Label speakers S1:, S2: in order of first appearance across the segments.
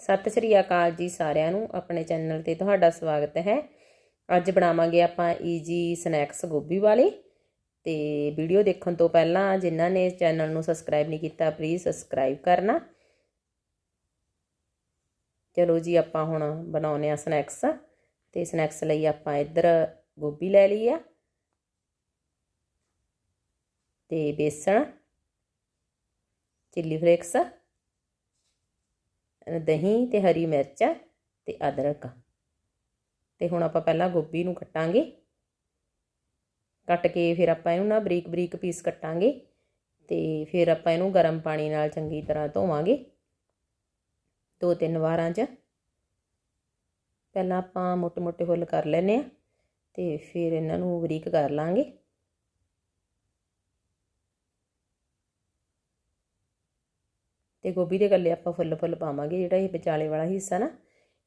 S1: ਸਤਿ ਸ੍ਰੀ ਅਕਾਲ ਜੀ ਸਾਰਿਆਂ ਨੂੰ, ਆਪਣੇ ਚੈਨਲ ਤੇ ਤੁਹਾਡਾ ਸਵਾਗਤ ਹੈ। ਅੱਜ ਬਣਾਵਾਂਗੇ ਆਪਾਂ ਈਜੀ ਸਨੈਕਸ ਗੋਭੀ ਵਾਲੇ ਤੇ ਵੀਡੀਓ ਦੇਖਣ ਤੋਂ ਪਹਿਲਾਂ ਜਿਨ੍ਹਾਂ ਨੇ ਚੈਨਲ ਨੂੰ ਸਬਸਕ੍ਰਾਈਬ ਨਹੀਂ ਕੀਤਾ ਪਲੀਜ਼ ਸਬਸਕ੍ਰਾਈਬ ਕਰਨਾ। ਚਲੋ ਜੀ, ਆਪਾਂ ਹੁਣ ਬਣਾਉਨੇ ਆ ਸਨੈਕਸ ਤੇ ਸਨੈਕਸ ਲਈ ਆਪਾਂ ਇੱਧਰ ਗੋਭੀ ਲੈ ਲਈ ਆ ਤੇ ਬੇਸਣ ਚਿੱਲੀ ਫਲੇਕਸ ਦਹੀਂ ਤੇ ਹਰੀ ਮਿਰਚ ਤੇ ਅਦਰਕ। ਤੇ ਹੁਣ ਆਪਾਂ ਪਹਿਲਾਂ ਗੋਭੀ ਨੂੰ ਕੱਟਾਂਗੇ। ਕੱਟ ਕੇ ਫਿਰ ਆਪਾਂ ਇਹਨੂੰ ਨਾ ਬਰੀਕ ਬਰੀਕ ਪੀਸ ਕੱਟਾਂਗੇ ਤੇ ਫਿਰ ਆਪਾਂ ਇਹਨੂੰ ਗਰਮ ਪਾਣੀ ਨਾਲ ਚੰਗੀ ਤਰ੍ਹਾਂ ਧੋਵਾਂਗੇ। ਦੋ ਤਿੰਨ ਵਾਰਾਂ 'ਚ। ਪਹਿਲਾਂ ਆਪਾਂ ਮੋਟੇ-ਮੋਟੇ ਫੁੱਲ ਕਰ ਲੈਨੇ ਆ ਤੇ ਫਿਰ ਇਹਨਾਂ ਨੂੰ ਬਰੀਕ ਕਰ ਲਾਂਗੇ। ਤੇ ਗੋਭੀ ਦੇ ਗੱਲੇ ਆਪਾਂ ਫੁੱਲ ਫੁੱਲ ਪਾਵਾਂਗੇ, ਜਿਹੜਾ ਇਹ ਵਿਚਾਲੇ ਵਾਲਾ ਹਿੱਸਾ ਨਾ,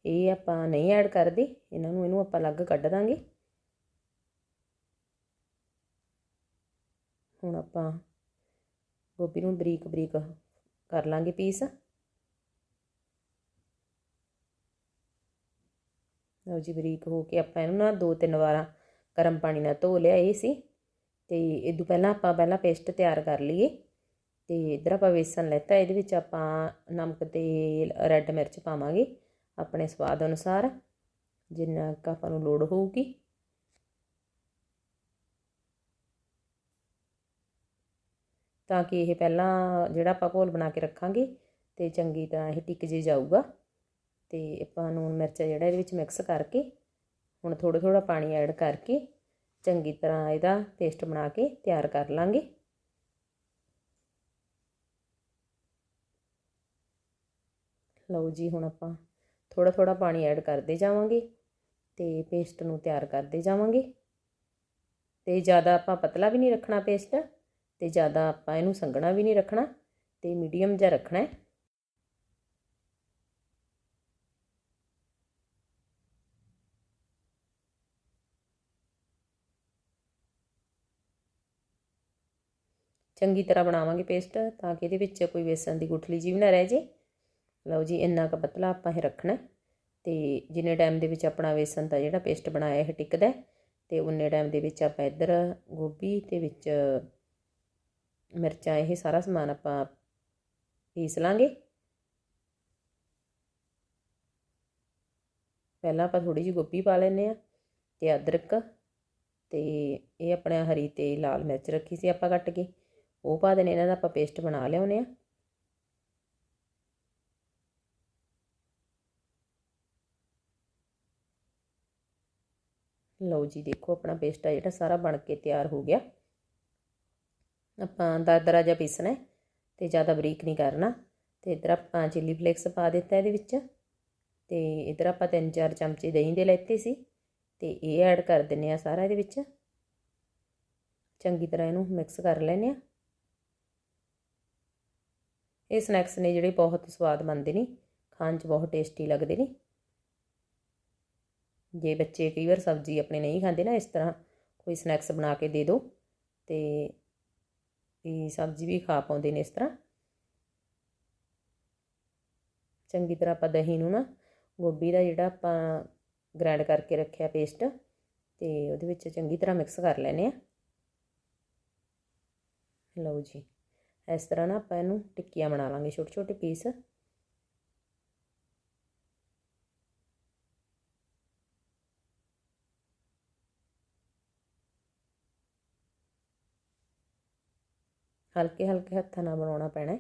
S1: ਇਹ ਆਪਾਂ ਨਹੀਂ ਐਡ ਕਰਦੇ, ਇਹਨਾਂ ਨੂੰ, ਇਹਨੂੰ ਆਪਾਂ ਅਲੱਗ ਕੱਢ ਦਾਂਗੇ। ਹੁਣ ਆਪਾਂ ਗੋਭੀ ਨੂੰ ਬਰੀਕ ਬਰੀਕ ਕਰ ਲਾਂਗੇ ਪੀਸ। ਲਓ ਜੀ, ਬਰੀਕ ਹੋ ਕੇ ਆਪਾਂ ਇਹਨੂੰ ਨਾ ਦੋ ਤਿੰਨ ਵਾਰਾਂ ਗਰਮ ਪਾਣੀ ਨਾਲ ਧੋ ਲਿਆ, ਇਹ ਸੀ। ਤੇ ਤੋਂ ਪਹਿਲਾਂ ਆਪਾਂ ਪਹਿਲਾਂ ਪੇਸਟ ਤਿਆਰ ਕਰ ਲਈਏ। ਤੇ ਇਧਰ ਆਪਾਂ ਵੇਸਣ ਲੈਤਾ, ਇਹਦੇ ਵਿੱਚ ਆਪਾਂ ਨਮਕ ਤੇ ਰੈੱਡ ਮਿਰਚ ਪਾਵਾਂਗੇ ਆਪਣੇ ਸਵਾਦ ਅਨੁਸਾਰ, ਜਿੰਨਾ ਕੁ ਆਪਾਂ ਨੂੰ ਲੋੜ ਹੋਊਗੀ। ਤਾਂ ਕਿ ਇਹ ਪਹਿਲਾਂ ਜਿਹੜਾ ਆਪਾਂ ਘੋਲ ਬਣਾ ਕੇ ਰੱਖਾਂਗੇ, ਤੇ ਚੰਗੀ ਤਰ੍ਹਾਂ ਇਹ ਟਿਕ ਜੇ ਜਾਊਗਾ। ਤੇ ਆਪਾਂ ਨੂਨ ਮਿਰਚ ਜਿਹੜਾ, ਇਹਦੇ ਵਿੱਚ ਮਿਕਸ ਕਰਕੇ, ਹੁਣ ਥੋੜਾ ਥੋੜਾ ਪਾਣੀ ਐਡ ਕਰਕੇ, ਚੰਗੀ ਤਰ੍ਹਾਂ ਇਹਦਾ ਪੇਸਟ ਬਣਾ ਕੇ ਤਿਆਰ ਕਰ ਲਾਂਗੇ। ਲਓ ਜੀ, ਹੁਣ ਆਪਾਂ ਥੋੜਾ ਥੋੜਾ ਪਾਣੀ ਐਡ ਕਰਦੇ ਜਾਵਾਂਗੇ ਤੇ ਪੇਸਟ ਨੂੰ ਤਿਆਰ ਕਰਦੇ ਜਾਵਾਂਗੇ। ਤੇ ਜ਼ਿਆਦਾ ਆਪਾਂ ਪਤਲਾ ਵੀ ਨਹੀਂ ਰੱਖਣਾ ਪੇਸਟ ਤੇ ਜ਼ਿਆਦਾ ਆਪਾਂ ਇਹਨੂੰ ਸੰਘਣਾ ਵੀ ਨਹੀਂ ਰੱਖਣਾ ਤੇ ਮੀਡੀਅਮ ਜਿਹਾ ਰੱਖਣਾ ਹੈ। ਚੰਗੀ ਤਰ੍ਹਾਂ ਬਣਾਵਾਂਗੇ ਪੇਸਟ ਤਾਂ ਕਿ ਇਹਦੇ ਵਿੱਚ ਕੋਈ ਵੇਸਣ ਦੀ ਗੁਠਲੀ ਜੀ ਵੀ ਨਾ ਰਹਿ ਜੇ। ਲਓ ਜੀ, ਇੰਨਾ ਕ ਪਤਲਾ ਆਪਾਂ ਇਹ ਰੱਖਣਾ ਤੇ ਜਿੰਨੇ ਟਾਈਮ ਦੇ ਵਿੱਚ ਆਪਣਾ ਵੇਸਣ ਦਾ ਜਿਹੜਾ ਪੇਸਟ ਬਣਾਇਆ ਇਹ ਟਿਕਦਾ ਤੇ ਉਨੇ ਟਾਈਮ ਦੇ ਵਿੱਚ ਆਪਾਂ ਇੱਧਰ ਗੋਭੀ ਤੇ ਵਿੱਚ ਮਿਰਚਾਂ, ਇਹ ਸਾਰਾ ਸਮਾਨ ਆਪਾਂ ਪੀਸ ਲਾਂਗੇ। ਪਹਿਲਾਂ ਆਪਾਂ ਥੋੜੀ ਜਿਹੀ ਗੋਭੀ ਪਾ ਲੈਨੇ ਆ ਤੇ ਅਦਰਕ ਤੇ ਇਹ ਆਪਣੇ ਹਰੀ ਤੇ ਲਾਲ ਮਿਰਚ ਰੱਖੀ ਸੀ ਆਪਾਂ ਕੱਟ ਕੇ। ਉਹ ਪਾ ਦੇਣੇ, ਇਹਨਾਂ ਦਾ ਆਪਾਂ ਪੇਸਟ ਬਣਾ ਲਿਆਉਨੇ ਆ ਲਓ ਜੀ, ਦੇਖੋ ਆਪਣਾ ਪੇਸਟ ਆ ਜਿਹੜਾ ਸਾਰਾ ਬਣ ਕੇ ਤਿਆਰ ਹੋ ਗਿਆ। ਆਪਾਂ ਦਰਦਰਾ ਜਿਹਾ ਪੀਸਣਾ ਤੇ ਜ਼ਿਆਦਾ ਬਰੀਕ ਨਹੀਂ ਕਰਨਾ। ਤੇ ਇਧਰ ਆਪਾਂ ਚਿੱਲੀ ਫਲੇਕਸ ਪਾ ਦਿੱਤਾ ਇਹਦੇ ਵਿੱਚ। ਤੇ ਇਧਰ ਆਪਾਂ ਤਿੰਨ ਚਾਰ ਚਮਚੇ ਦਹੀਂ ਦੇ ਲੈਤੇ ਸੀ ਤੇ ਇਹ ਐਡ ਕਰ ਦਿੰਨੇ ਆ ਸਾਰਾ ਇਹਦੇ ਵਿੱਚ। ਚੰਗੀ ਤਰ੍ਹਾਂ ਇਹਨੂੰ ਮਿਕਸ ਕਰ ਲੈਨੇ ਆ ਇਹ ਸਨੈਕਸ ਨੇ ਜਿਹੜੇ ਬਹੁਤ ਸਵਾਦ ਬਣਦੇ ਨੇ, ਖਾਣ 'ਚ ਬਹੁਤ ਟੇਸਟੀ ਲੱਗਦੇ ਨੇ। ਜੇ ਬੱਚੇ ਕਈ ਵਾਰ ਸਬਜ਼ੀ ਆਪਣੇ ਨਹੀਂ ਖਾਂਦੇ ਨਾ ਇਸ ਤਰ੍ਹਾਂ, ਕੋਈ ਸਨੈਕਸ ਬਣਾ ਕੇ ਦੇ ਦਿਓ ਤੇ ਵੀ ਸਬਜ਼ੀ ਵੀ ਖਾ ਪਾਉਂਦੇ ਨੇ ਇਸ ਤਰ੍ਹਾਂ। ਚੰਗੀ ਤਰ੍ਹਾਂ ਆਪਾਂ ਦਹੀਂ ਨੂੰ ਨਾ ਗੋਭੀ ਦਾ ਜਿਹੜਾ ਆਪਾਂ ਗ੍ਰਾਈਂਡ ਕਰਕੇ ਰੱਖਿਆ ਪੇਸਟ ਤੇ ਉਹਦੇ ਵਿੱਚ ਚੰਗੀ ਤਰ੍ਹਾਂ ਮਿਕਸ ਕਰ ਲੈਨੇ ਆ ਲਓ ਜੀ, ਇਸ ਤਰ੍ਹਾਂ ਨਾ ਆਪਾਂ ਇਹਨੂੰ ਟਿੱਕੀਆਂ ਬਣਾ ਲਾਂਗੇ ਛੋਟੇ ਛੋਟੇ ਪੀਸ ਹਲਕੇ ਹਲਕੇ ਹੱਥਾਂ ਨਾਲ ਬਣਾਉਣਾ ਪੈਣਾ ਹੈ।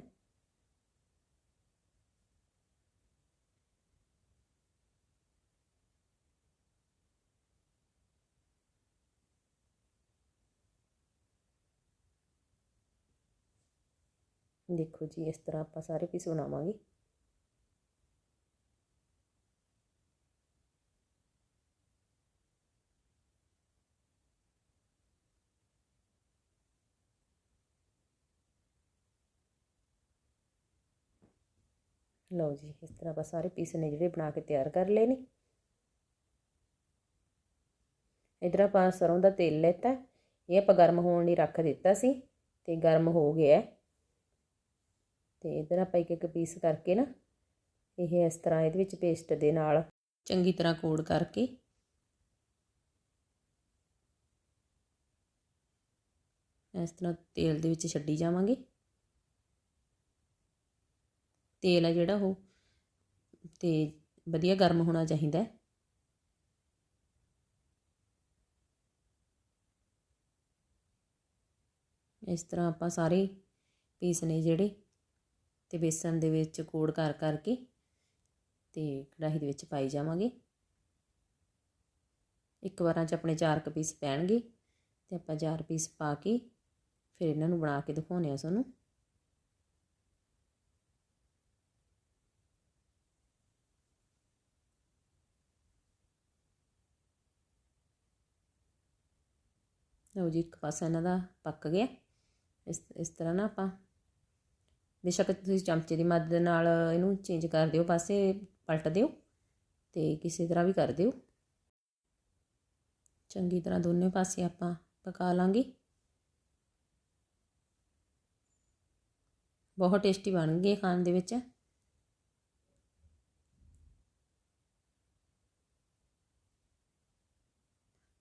S1: ਦੇਖੋ ਜੀ, ਇਸ ਤਰ੍ਹਾਂ ਆਪਾਂ ਸਾਰੇ ਪੀਸ ਬਣਾਵਾਂਗੇ। ਲਓ ਜੀ, ਇਸ ਤਰ੍ਹਾਂ ਆਪਾਂ ਸਾਰੇ ਪੀਸ ਨੇ ਜਿਹੜੇ ਬਣਾ ਕੇ ਤਿਆਰ ਕਰ ਲਏ ਨੇ। ਇਧਰ ਆਪਾਂ ਸਰੋਂ ਦਾ ਤੇਲ ਲੈਤਾ, ਇਹ ਆਪਾਂ ਗਰਮ ਹੋਣ ਲਈ ਰੱਖ ਦਿੱਤਾ ਸੀ ਤੇ ਗਰਮ ਹੋ ਗਿਆ। ਤੇ ਇਧਰ ਆਪਾਂ ਇੱਕ ਇੱਕ ਪੀਸ ਕਰਕੇ ਨਾ, ਇਹ ਇਸ ਤਰ੍ਹਾਂ ਇਹਦੇ ਵਿੱਚ ਪੇਸਟ ਦੇ ਨਾਲ ਚੰਗੀ ਤਰ੍ਹਾਂ ਕੋਡ ਕਰਕੇ ਇਸ ਤਰ੍ਹਾਂ ਤੇਲ ਦੇ ਵਿੱਚ ਛੱਡੀ ਜਾਵਾਂਗੇ। ਤੇਲ ਹੈ ਜਿਹੜਾ ਉਹ, ਤੇ ਵਧੀਆ ਗਰਮ ਹੋਣਾ ਚਾਹੀਦਾ ਹੈ। ਇਸ ਤਰ੍ਹਾਂ ਆਪਾਂ ਸਾਰੇ ਪੀਸ ਨੇ ਜਿਹੜੇ, ਤੇ ਬੇਸਨ ਦੇ ਵਿੱਚ ਕੋੜ ਕਰ ਕਰਕੇ ਤੇ ਕੜਾਹੀ ਦੇ ਵਿੱਚ ਪਾਈ ਜਾਵਾਂਗੇ। ਇੱਕ ਵਾਰਾਂ 'ਚ ਆਪਣੇ ਚਾਰ ਕ ਪੀਸ ਪੈਣਗੇ, ਤੇ ਆਪਾਂ ਚਾਰ ਪੀਸ ਪਾ ਕੇ ਫਿਰ ਇਹਨਾਂ ਨੂੰ ਬਣਾ ਕੇ ਦਿਖਾਉਣੇ ਆ ਤੁਹਾਨੂੰ। ਲਓ ਜੀ ਇੱਕ ਪਾਸਾ ਇਹਨਾਂ ਦਾ ਪੱਕ ਗਿਆ। ਇਸ ਇਸ ਤਰ੍ਹਾਂ ਨਾ ਆਪਾਂ ਬੇਸ਼ੱਕ ਤੁਸੀਂ ਚਮਚੇ ਦੀ ਮਦਦ ਨਾਲ ਇਹਨੂੰ ਚੇਂਜ ਕਰ ਦਿਓ, ਪਾਸੇ ਪਲਟ ਦਿਓ ਤੇ ਕਿਸੇ ਤਰ੍ਹਾਂ ਵੀ ਕਰ ਦਿਓ। ਚੰਗੀ ਤਰ੍ਹਾਂ ਦੋਨੇ ਪਾਸੇ ਆਪਾਂ ਪਕਾ ਲਾਂਗੇ। ਬਹੁਤ ਟੇਸਟੀ ਬਣਨਗੇ ਖਾਣ ਦੇ ਵਿੱਚ।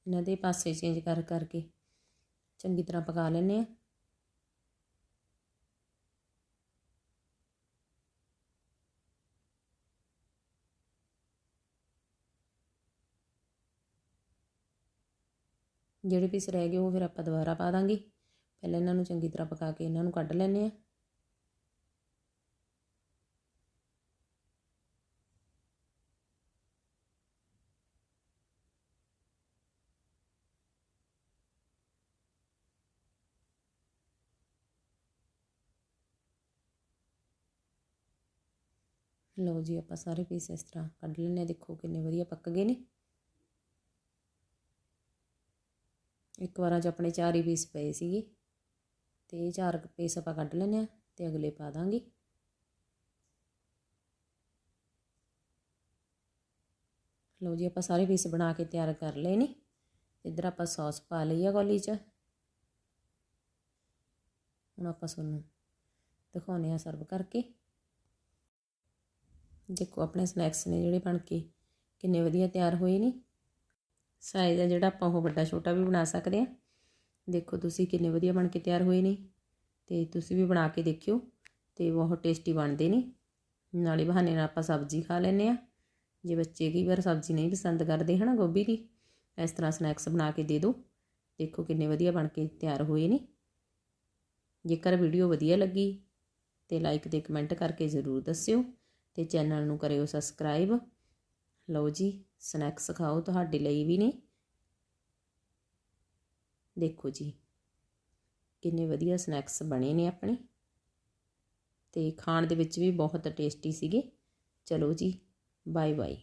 S1: ਇਹਨਾਂ ਦੇ ਪਾਸੇ ਚੇਂਜ ਕਰ, ਕਰਕੇ ਚੰਗੀ ਤਰ੍ਹਾਂ ਪਕਾ ਲੈਣੇ ਆ ਜਿਹੜੇ ਪੀਸ ਰਹਿ ਗਏ ਉਹ ਫਿਰ ਆਪਾਂ ਦੁਬਾਰਾ ਪਾ ਦਾਂਗੇ। ਪਹਿਲਾਂ ਇਹਨਾਂ ਨੂੰ ਚੰਗੀ ਤਰ੍ਹਾਂ ਪਕਾ ਕੇ ਇਹਨਾਂ ਨੂੰ ਕੱਢ ਲੈਣੇ ਆ ਲਓ ਜੀ ਆਪਾਂ ਸਾਰੇ ਪੀਸ ਇਸ ਤਰ੍ਹਾਂ ਕੱਢ ਲੈਣੇ ਦੇਖੋ ਕਿੰਨੇ ਵਧੀਆ ਪੱਕ ਗਏ ਨੇ। ਇੱਕ ਵਾਰਾਂ 'ਚ ਆਪਣੇ ਚਾਰ ਹੀ ਪੀਸ ਪਏ ਸੀਗੇ। ਤੇ ਇਹ ਚਾਰ ਪੀਸ ਆਪਾਂ ਕੱਢ ਲੈਣੇ ਆ ਤੇ ਅਗਲੇ ਪਾ ਦਾਂਗੇ। ਲਓ ਜੀ ਆਪਾਂ ਸਾਰੇ ਪੀਸ ਬਣਾ ਕੇ ਤਿਆਰ ਕਰ ਲਏ ਨੇ। ਇੱਧਰ ਆਪਾਂ ਸੌਸ ਪਾ ਲਈ ਆ ਕੌਲੀ 'ਚ। ਹੁਣ ਆਪਾਂ ਤੁਹਾਨੂੰ ਦਿਖਾਉਨੇ ਆ ਸਰਵ ਕਰਕੇ। ਦੇਖੋ, ਆਪਣੇ ਸਨੈਕਸ ਨੇ ਜਿਹੜੇ ਬਣ ਕੇ ਕਿੰਨੇ ਵਧੀਆ ਤਿਆਰ ਹੋਏ ਨੇ। ਸਾਈਜ਼ ਆ ਜਿਹੜਾ ਆਪਾਂ ਉਹ ਵੱਡਾ ਛੋਟਾ ਵੀ ਬਣਾ ਸਕਦੇ ਆ। ਦੇਖੋ, ਤੁਸੀਂ ਕਿੰਨੇ ਵਧੀਆ ਬਣ ਕੇ ਤਿਆਰ ਹੋਏ ਨੇ ਤੇ ਤੁਸੀਂ ਵੀ ਬਣਾ ਕੇ ਦੇਖਿਓ ਤੇ ਬਹੁਤ ਟੇਸਟੀ ਬਣਦੇ ਨੇ। ਨਾਲੇ ਬਹਾਨੇ ਨਾਲ ਆਪਾਂ ਸਬਜ਼ੀ ਖਾ ਲੈਨੇ ਆ। ਜੇ ਬੱਚੇ ਕਈ ਵਾਰ ਸਬਜ਼ੀ ਨਹੀਂ ਪਸੰਦ ਕਰਦੇ, ਹਨਾ, ਗੋਭੀ ਦੀ, ਇਸ ਤਰ੍ਹਾਂ ਸਨੈਕਸ ਬਣਾ ਕੇ ਦੇ ਦਿਓ ਦੇਖੋ, ਕਿੰਨੇ ਵਧੀਆ ਬਣ ਕੇ ਤਿਆਰ ਹੋਏ ਨੇ। ਜੇਕਰ ਵੀਡੀਓ ਵਧੀਆ ਲੱਗੀ ਤੇ ਲਾਈਕ ਤੇ ਕਮੈਂਟ ਕਰਕੇ ਜ਼ਰੂਰ ਦੱਸਿਓ। ਤੇ ਚੈਨਲ ਨੂੰ ਕਰਿਓ ਸਬਸਕ੍ਰਾਈਬ ਲਓ ਜੀ ਸਨੈਕਸ ਖਾਓ ਤੁਹਾਡੇ ਲਈ ਵੀ ਨੇ। ਦੇਖੋ ਜੀ, ਕਿੰਨੇ ਵਧੀਆ ਸਨੈਕਸ ਬਣੇ ਨੇ ਆਪਣੇ। ਤੇ ਖਾਣ ਦੇ ਵਿੱਚ ਵੀ ਬਹੁਤ ਟੇਸਟੀ ਸੀਗੇ। ਚਲੋ ਜੀ ਬਾਏ ਬਾਏ